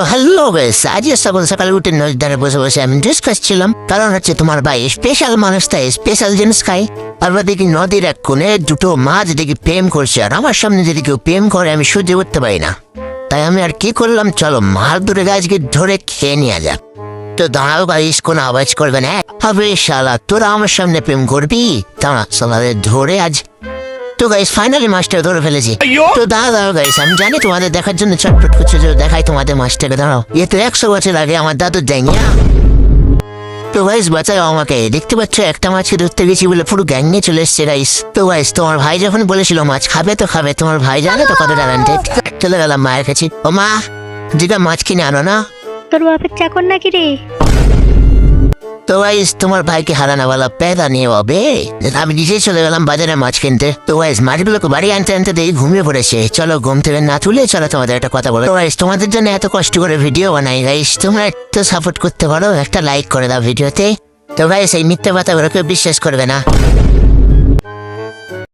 তো hello guys আজ সকাল সকালে উঠে নজদারে বসে বসে আমি ডিসকাস ছিলাম কারণ হচ্ছে তোমার ভাই স্পেশাল মানুষ, তাই স্পেশাল জিনিস খাই আমরা দেখি নদীর এক কোণে দুটো মাছ দেখি প্রেম করছে, আর আমার সামনে যদি কেউ প্রেম করে, আমি সহ্য করতে পারি না। তাই আমি আর কি করলাম, চলো মাছ দুটো গাছকে ধরে খেয়ে নিয়ে যাক। তো দাঁড়াও গাইস কোনো আওয়াজ করবে না। হবে শালা, তোরা আমার সামনে প্রেম করবি? দাঁড়া শালাদের ধরে আজ তো গাইস ফাইনালি মাছটা ধরে ফেলেছি। তো দাঁড়া দাঁড়াও গাইস আমি জানি তোমাদের দেখার জন্য চটপট করছ যে দেখাই তোমাদের মাছটাকে দাঁড়াও। এ তো একশো বছর আগে আমার দাদুর দেয়নি তো গাইস বাঁচাও আমাকে। দেখতে পাচ্ছ একটা মাছকে ধরতে গেছি বলে পুরো গ্যাং নিয়ে চলে এসছে গাইস তো গাইস তোমার ভাই যখন বলেছিল মাছ খাবে তো খাবে তোমার ভাই জানে তো কত ট্যালেন্টেড চলে গেলাম মায়ের কাছে। ও মা যেটা মাছ কিনে আনো না? তোর বাপের চাকর নাকি রে? তো গাইস তোমার ভাইকে হারানো বলা পেদা নিয়ে হবে। আমি নিজেই চলে গেলাম বাজারে মাছ কিনতে। তো গাইস মাছগুলোকে বাড়ি আনতে আনতে দেখি ঘুমিয়ে পড়েছে। চলো ঘুম থেকে না তুলে চলো তোমাদের একটা কথা বলো। গাইস তোমাদের জন্য এত কষ্ট করে ভিডিও বানাই গাইস তোমরা একটু সাপোর্ট করতে পারো, একটা লাইক করে দাও ভিডিওতে তো। গাইস এই মিথ্যে কথাগুলো কেউ বিশ্বাস করবে না।